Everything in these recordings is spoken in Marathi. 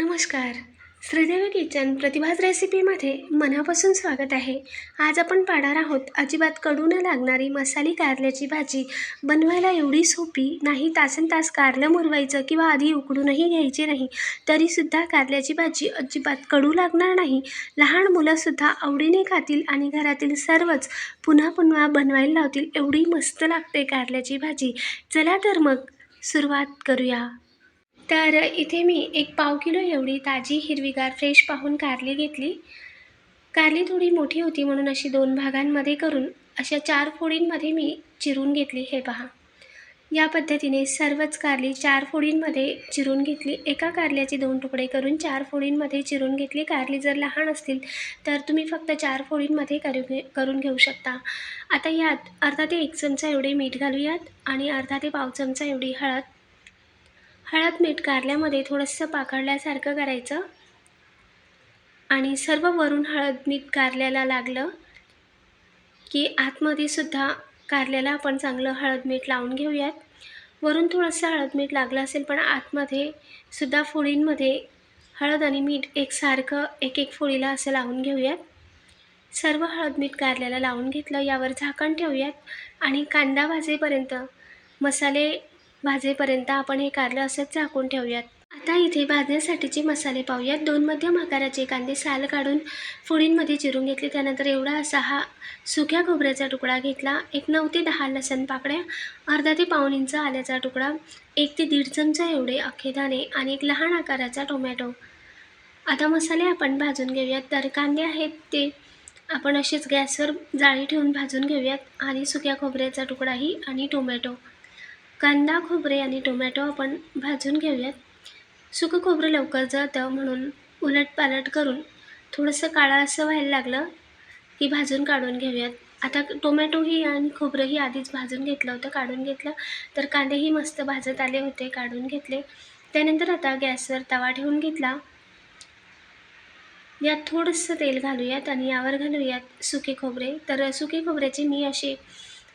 नमस्कार. श्रीदेवी किचन प्रतिभाज रेसिपीमध्ये मनापासून स्वागत आहे. आज आपण पाहणार आहोत अजिबात कडू न लागणारी मसाली कारल्याची भाजी. बनवायला एवढी सोपी नाही तासन तास कारलं मुरवायचं किंवा आधी उकडूनही घ्यायची नाही. तरीसुद्धा कारल्याची भाजी अजिबात कडू लागणार नाही. लहान मुलंसुद्धा आवडीने खातील आणि घरातील सर्वच पुन्हा पुन्हा बनवायला लावतील. एवढी मस्त लागते कारल्याची भाजी. चला तर मग सुरुवात करूया. तर इथे मी एक पाव किलो एवढी ताजी हिरवीगार फ्रेश पाहून कारली घेतली. कारली थोडी मोठी होती म्हणून अशी दोन भागांमध्ये करून अशा चार फोडींमध्ये मी चिरून घेतली. हे पहा. या पद्धतीने सर्वच कारली चार फोडींमध्ये चिरून घेतली. एका कारल्याचे दोन तुकडे करून चार फोडींमध्ये चिरून घेतली. कारली जर लहान असतील तर तुम्ही फक्त चार फोडींमध्ये करू घे करून घेऊ शकता. आता यात अर्धा ते एक चमचा एवढे मीठ घालूयात आणि अर्धा ते पाव चमचा एवढी हळद हळद मीठ कारल्यामध्ये थोडंसं पाकडल्यासारखं करायचं. आणि सर्व वरून हळद मीठ कारल्याला लागलं की आतमध्ये सुद्धा कारल्याला आपण चांगलं हळद मीठ लावून घेऊयात. वरून थोडंसं हळद मीठ लागलं असेल पण आतमध्ये सुद्धा फोडींमध्ये हळद आणि मीठ एकसारखं एक एक फोडीला असं लावून घेऊयात. सर्व हळद मीठ कारल्याला लावून घेतलं. यावर झाकण ठेवूयात. आणि कांदा भाजेपर्यंत मसाले भाजेपर्यंत आपण हे कारलं असंच झाकून ठेवूयात. आता इथे भाजण्यासाठीचे मसाले पाहूयात. दोन मध्यम आकाराचे कांदे साल काढून फोडींमध्ये चिरून घेतले. त्यानंतर एवढा असा हा सुक्या खोबऱ्याचा तुकडा घेतला. एक नऊ ते दहा लसण पाकड्या अर्धा ते पाऊण इंच आल्याचा तुकडा एक ते दीड चमचा एवढे अख्खेदाणे आणि एक लहान आकाराचा टोमॅटो. आता मसाले आपण भाजून घेऊयात. तर कांदे आहेत ते आपण असेच गॅसवर जाळी ठेवून भाजून घेऊयात आणि सुक्या खोबऱ्याचा तुकडाही आणि टोमॅटो. कांदा खोबरे आणि टोमॅटो आपण भाजून घेऊयात. सुकं खोबरं लवकर जळतं म्हणून उलटपालट करून थोडंसं काळं असं व्हायला लागलं की भाजून काढून घेऊयात. आता टोमॅटोही आणि खोबरंही आधीच भाजून घेतलं होतं काढून घेतलं. तर कांदेही मस्त भाजत आले होते काढून घेतले. त्यानंतर आता गॅसवर तवा ठेवून घेतला. यात थोडंसं तेल घालूयात आणि यावर घालूयात सुके खोबरे. तर सुके खोबऱ्याचे मी असे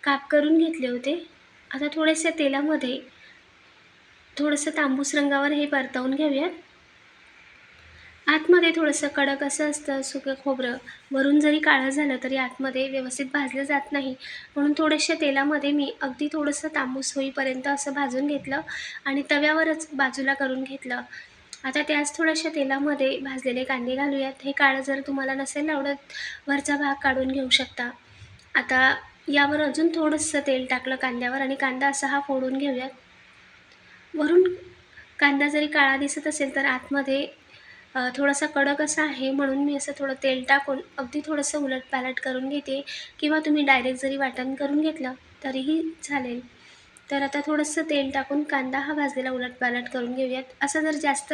काप करून घेतले होते. आता थोड्याशा तेलामध्ये थोडंसं तांबूस रंगावर हे परतवून घेऊयात. आतमध्ये थोडंसं कडक असं असतं सुकं खोबरं. वरून जरी काळं झालं तरी आतमध्ये व्यवस्थित भाजलं जात नाही. म्हणून थोड्याशा तेलामध्ये मी अगदी थोडंसं तांबूस होईपर्यंत असं भाजून घेतलं आणि तव्यावरच बाजूला करून घेतलं. आता त्याच थोड्याशा तेलामध्ये भाजलेले कांदे घालूयात. हे काळं जर तुम्हाला नसेल आवडत वरचा भाग काढून घेऊ शकता. आता यावर अजून थोडंसं तेल टाकलं कांद्यावर आणि कांदा असा हा फोडून घेऊयात. वरून कांदा जरी काळा दिसत असेल तर आतमध्ये थोडासा कडक असा आहे म्हणून मी असं थोडं तेल टाकून अगदी थोडंसं उलटपालट करून घेते किंवा तुम्ही डायरेक्ट जरी वाटण करून घेतलं तरीही चालेल. तर आता थोडंसं तेल टाकून कांदा हा भाजलेला उलटपालट करून घेऊयात. असा जर जास्त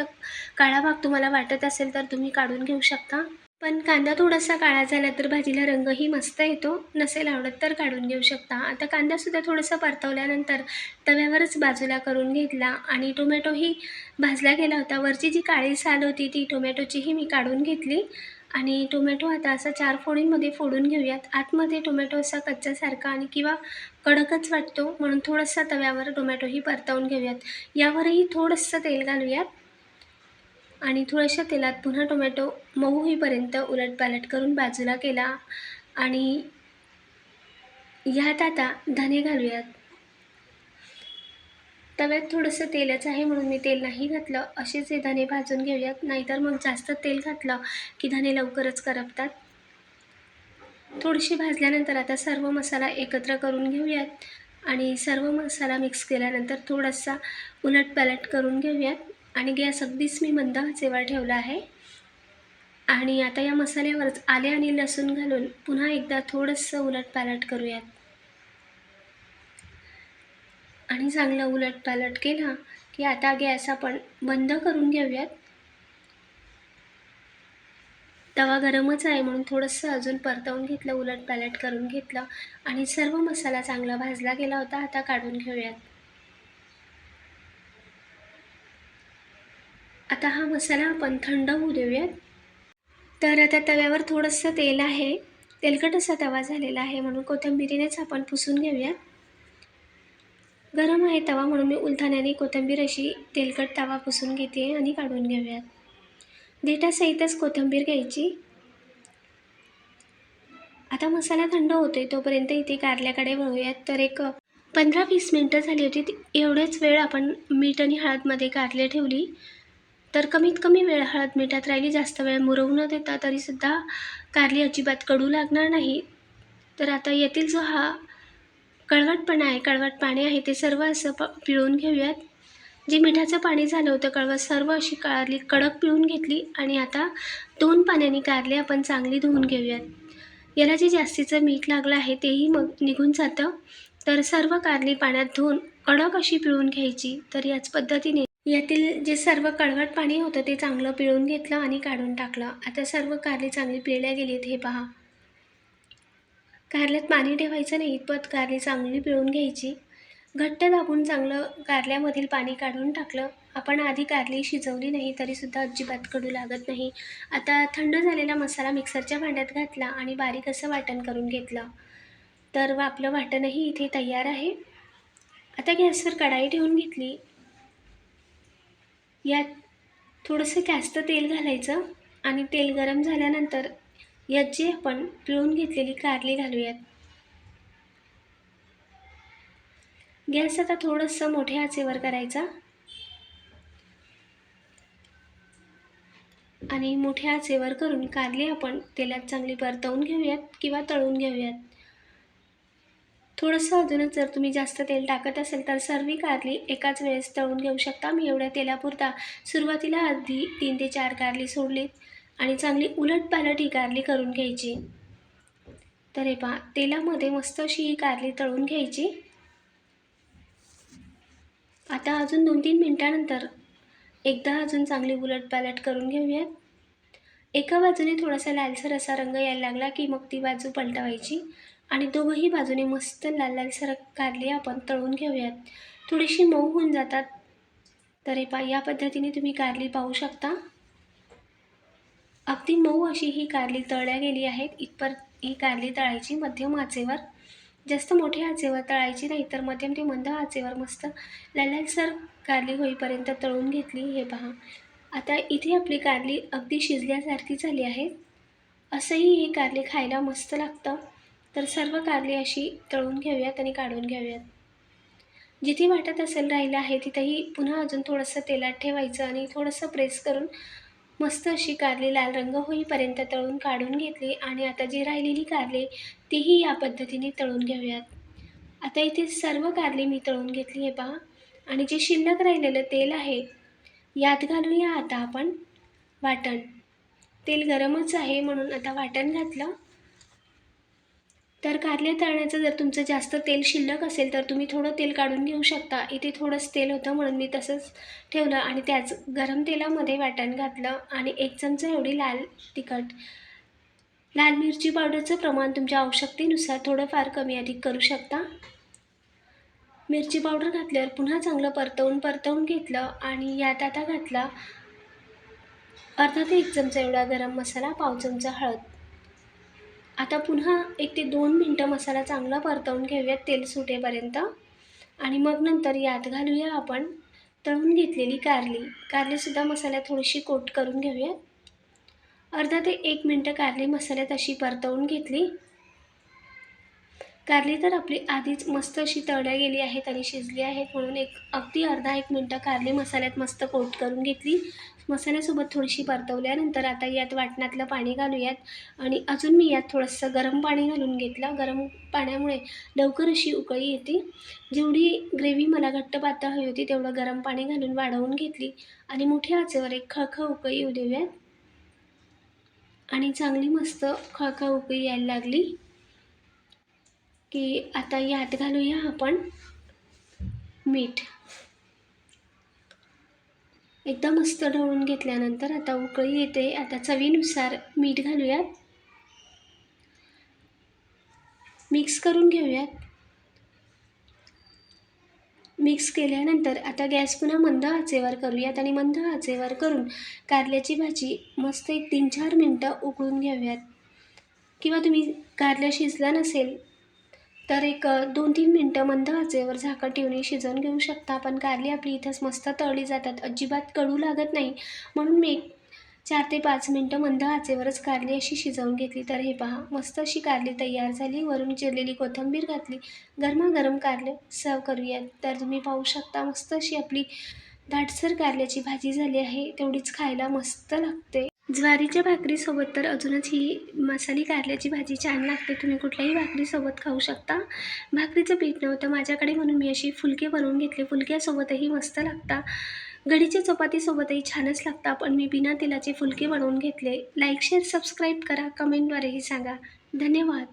काळा भाग तुम्हाला वाटत असेल तर तुम्ही काढून घेऊ शकता. पण कांदा थोडासा काळा झाला तर भाजीला रंगही मस्त येतो. नसेल आवडत तर काढून घेऊ शकता. आता कांदासुद्धा थोडासा परतवल्यानंतर तव्यावरच बाजूला करून घेतला आणि टोमॅटोही भाजला गेला होता. वरची जी काळी साल होती ती टोमॅटोचीही मी काढून घेतली आणि टोमॅटो आता असा चार फोडींमध्ये फोडून घेऊयात. आतमध्ये टोमॅटो असा कच्च्यासारखा आणि किंवा कडकच वाटतो म्हणून थोडंसं तव्यावर टोमॅटोही परतवून घेऊयात. यावरही थोडंसं तेल घालूयात. आणि थोड्याशा तेलात पुन्हा टोमॅटो मऊ होईपर्यंत उलटपालट करून बाजूला केला आणि ह्यात आता धने घालूयात. तव्यात थोडंसं तेलच आहे म्हणून मी तेल नाही घातलं. असेच हे धने भाजून घेऊयात. नाहीतर मग जास्त तेल घातलं की धने लवकरच करपतात. थोडीशी भाजल्यानंतर आता सर्व मसाला एकत्र करून घेऊयात. आणि सर्व मसाला मिक्स केल्यानंतर थोडासा उलटपालट करून घेऊयात. आणि गॅस अगदीच मी मंद आचेवर ठेवला आहे. आणि आता या मसाल्यावरच आले आणि लसूण घालून पुन्हा एकदा थोडंसं उलटपालट करूयात. आणि चांगलं उलटपालट केला की आता गॅस आपण बंद करून घेऊयात. तवा गरमच आहे म्हणून थोडंसं अजून परतवून घेतलं उलटपालट करून घेतलं आणि सर्व मसाला चांगला भाजला गेला होता आता काढून घेऊयात. आता हा मसाला आपण थंड होऊ देऊयात. तर आता तव्यावर थोडंसं तेल आहे. तेलकट असा तवा झालेला आहे म्हणून कोथिंबिरीनेच आपण पुसून घेऊयात. गरम आहे तवा म्हणून मी उलथाण्याने कोथिंबीर अशी तेलकट तवा पुसून घेते आणि काढून घेऊयात. देठासहितच कोथिंबीर घ्यायची. आता मसाला थंड होतो आहे तोपर्यंत इथे कारल्याकडे वळूयात. तर एक पंधरा वीस मिनटं झाली होती एवढेच वेळ आपण मीठ आणि हळदमध्ये कारले ठेवली. तर कमीत कमी वेळ हळद मिठात राहिली जास्त वेळ मुरवू न देता तरीसुद्धा कारली अजिबात कडू लागणार नाही. तर आता येथील जो हा कळवटपणा आहे कळवट पाणी आहे ते सर्व असं प पिळून घेऊयात. जे मिठाचं पाणी झालं होतं कळवत सर्व अशी कारली कडक पिळून घेतली आणि आता दोन पाण्याने कारली आपण चांगली धुवून घेऊयात. याला जे जास्तीचं मीठ लागलं आहे तेही मग निघून जातं. तर सर्व कारली पाण्यात धुवून कडक अशी पिळून घ्यायची. तर याच पद्धतीने यातील जे सर्व कळवट पाणी होतं ते चांगलं पिळून घेतलं आणि काढून टाकलं. आता सर्व कारली चांगली पिळल्या गेलीत हे पहा. कारल्यात पाणी ठेवायचं नाही इतपत कारली चांगली पिळून घ्यायची. घट्ट दाबून चांगलं कारल्यामधील पाणी काढून टाकलं. आपण आधी कारली शिजवली नाही तरीसुद्धा अजिबात कडू लागत नाही. आता थंड झालेला मसाला मिक्सरच्या भांड्यात घातला आणि बारीक असं वाटण करून घेतलं. तर आपलं वाटणही इथे तयार आहे. आता गॅसवर कढाई ठेवून घेतली. यात थोडंसं जास्त तेल घालायचं आणि तेल गरम झाल्यानंतर यात जी आपण पिळून घेतलेली कारली घालूयात. गॅस आता थोडंसं मोठ्या आचेवर करायचा. आणि मोठ्या आचेवर करून कारली आपण तेलात चांगली परतवून घेऊयात किंवा तळून घेऊयात. थोडंसं अजूनच जर तुम्ही जास्त तेल टाकत असेल तर सर्व कारली एकाच वेळेस तळून घेऊ शकता. मी एवढ्या तेलापुरता सुरुवातीला आधी तीन ते चार कारली सोडलीत आणि चांगली उलट पालट ही कारली करून घ्यायची. तर हे पहा तेलामध्ये मस्त अशी ही कारली तळून घ्यायची. आता अजून दोन तीन मिनटानंतर एकदा अजून चांगली उलट पालट करून घेऊयात. एका बाजूने थोडासा लालसर असा रंग यायला लागला की मग ती बाजू पलटवायची. आणि दोघंही बाजूने मस्त लाल लालसर कारली आपण तळून घेऊयात. थोडीशी मऊ होऊन जातात. तर हे पा या पद्धतीने तुम्ही कारली पाहू शकता. अगदी मऊ अशी ही कारली तळल्या गेली आहेत. इथपर ही कारली तळायची मध्यम आचेवर. जास्त मोठ्या आचेवर तळायची नाही तर मध्यम ते मंद आचेवर मस्त लाल लालसर कारली होईपर्यंत तळून घेतली. हे पहा. आता इथे आपली कारली अगदी शिजल्यासारखी झाली आहे. असंही ही कारली खायला मस्त लागतं. तर सर्व कारली अशी तळून घेऊयात आणि काढून घेऊयात. जिथे वाटत असेल राहिलं आहे तिथेही पुन्हा अजून थोडंसं तेलात ठेवायचं आणि थोडंसं प्रेस करून मस्त अशी कारली लाल रंग होईपर्यंत तळून काढून घेतली आणि आता जी राहिलेली कारली तीही या पद्धतीने तळून घेऊयात. आता इथे सर्व कारली मी तळून घेतली आहे पहा. आणि जे शिल्लक राहिलेलं तेल आहे यात घालूया आता आपण वाटण. तेल गरमच आहे म्हणून आता वाटण घातलं. तर कारले तळण्याचं जर तुमचं जास्त तेल शिल्लक असेल तर तुम्ही थोडं तेल काढून घेऊ शकता. इथे थोडंच तेल होतं म्हणून मी तसंच ठेवलं आणि त्याच गरम तेलामध्ये वाटण घातलं आणि एक चमचा एवढी लाल तिखट लाल मिरची पावडरचं प्रमाण तुमच्या आवश्यकतेनुसार थोडंफार कमी अधिक करू शकता. मिरची पावडर घातल्यावर पुन्हा चांगलं परतवून परतवून घेतलं आणि यात आता घातला अर्धा ते एक चमचा एवढा गरम मसाला पाव चमचा हळद. आता पुन्हा एक ते दोन मिनटं मसाला चांगला परतवून घेऊयात तेल सुटेपर्यंत. आणि मग नंतर यात घालूया आपण तळून घेतलेली कारली. कारलीसुद्धा मसाल्यात थोडीशी कोट करून घेऊयात. अर्धा ते एक मिनटं कारली मसाल्यात अशी परतवून घेतली. कारली तर आपली आधीच मस्त अशी तळल्या गेली आहेत आणि शिजली आहेत म्हणून एक अगदी अर्धा एक मिनटं कारली मसाल्यात मस्त कोट करून घेतली. मसाल्यासोबत थोडीशी परतवल्यानंतर आता यात वाटणातलं पाणी घालूयात. आणि अजून मी यात थोडंसं गरम पाणी घालून घेतलं. गरम पाण्यामुळे लवकर अशी उकळी येते. जेवढी ग्रेव्ही मला घट्ट पातळ हवी होती तेवढं गरम पाणी घालून वाढवून घेतली. आणि मोठ्या आचेवर एक खळखळ उकळी येऊ देऊयात. आणि चांगली मस्त खळखळ उकळी यायला लागली. की आता यात घालूया आपण मीठ. एकदा मस्त ढवळून घेतल्यानंतर आता उकळी येते. आता चवीनुसार मीठ घालूयात. मिक्स करून घेऊयात. मिक्स केल्यानंतर आता गॅस पुन्हा मंद आचेवर करूयात आणि मंद आचेवर करून कारल्याची भाजी मस्त एक तीन चार मिनटं उकळून घेऊयात किंवा तुम्ही कारल्या शिजला नसेल तर एक दोन तीन मिनटं मंद आचेवर झाकण ठेवून शिजवून घेऊ शकता. पण कारली आपली इथंच मस्त तळली जातात. अजिबात कडू लागत नाही. म्हणून मी चार ते पाच मिनटं मंद आचेवरच कारली अशी शिजवून घेतली. तर हे पहा मस्त अशी कारली तयार झाली. वरून चिरलेली कोथिंबीर घातली. गरमागरम कारले सर्व करूयात. तर तुम्ही पाहू शकता मस्त अशी आपली दाटसर कारल्याची भाजी झाली आहे. तेवढीच खायला मस्त लागते. ज्वारीच्या भाकरीसोबत तर अजूनच ही मसाली कारल्याची भाजी छान लागते. तुम्ही कुठल्याही भाकरीसोबत खाऊ शकता. भाकरीचं पीठ नव्हतं माझ्याकडे म्हणून मी अशी फुलके बनवून घेतले. फुलक्यासोबतही मस्त लागता. गडीच्या चपातीसोबतही छानच लागता पण मी बिना तेलाचे फुलके बनवून घेतले. लाईक शेअर सबस्क्राईब करा. कमेंटद्वारेही सांगा. धन्यवाद.